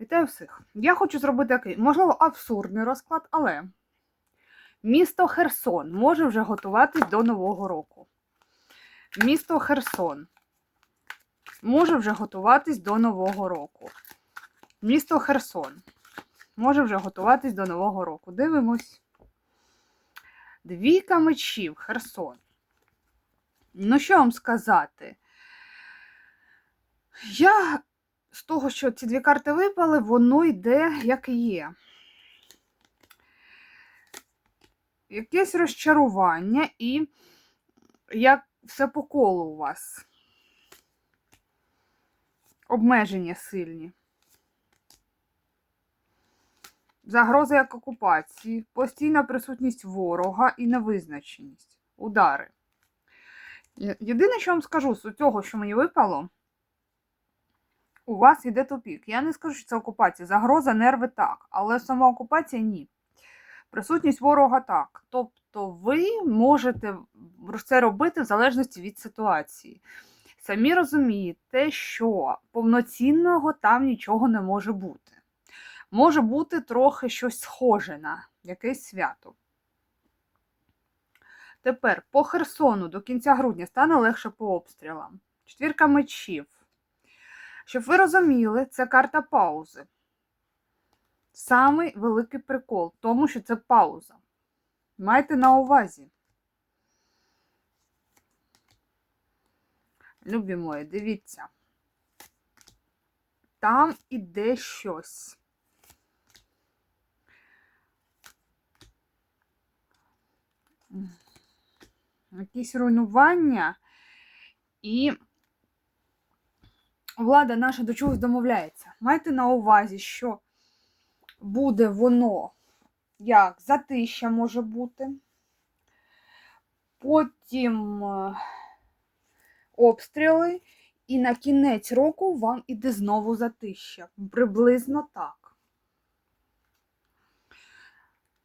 Вітаю всіх. Я хочу зробити такий, можливо, абсурдний розклад, але місто Херсон може вже готуватись до Нового року. Місто Херсон може вже готуватись до Нового року. Місто Херсон може вже готуватись до Нового року. Дивимось. Двійка мечів, Херсон. Ну, що вам сказати? Я з того, що ці дві карти випали, воно йде як є. Якесь розчарування і як все по колу у вас. Обмеження сильні. Загроза як окупації, постійна присутність ворога і невизначеність. Удари. Єдине, що вам скажу з цього, що мені випало, у вас йде тупік. Я не скажу, що це окупація. Загроза, нерви так, але сама окупація ні. Присутність ворога так. Тобто ви можете це робити в залежності від ситуації. Самі розумієте, що повноцінного там нічого не може бути. Може бути трохи щось схоже на якесь свято. Тепер по Херсону до кінця грудня стане легше по обстрілам. Четвірка мечів. Щоб ви розуміли, це карта паузи. Самий великий прикол тому, що це пауза. Майте на увазі. Любі мої, дивіться. Там іде щось. Якісь руйнування і влада наша до чогось домовляється. Майте на увазі, що буде воно як затища може бути. Потім е, обстріли, і на кінець року вам іде знову затища. Приблизно так.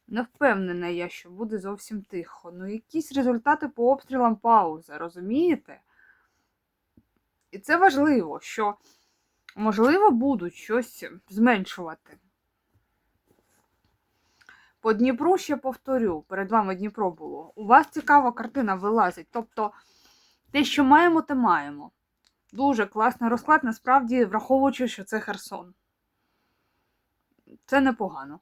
Не впевнена я, що буде зовсім тихо. Ну, якісь результати по обстрілам пауза, розумієте? І це важливо, що, можливо, будуть щось зменшувати. По Дніпру ще повторю, перед вами Дніпро було. У вас цікава картина вилазить. Тобто, те, що маємо, те маємо. Дуже класний розклад, насправді, враховуючи, що це Херсон. Це непогано.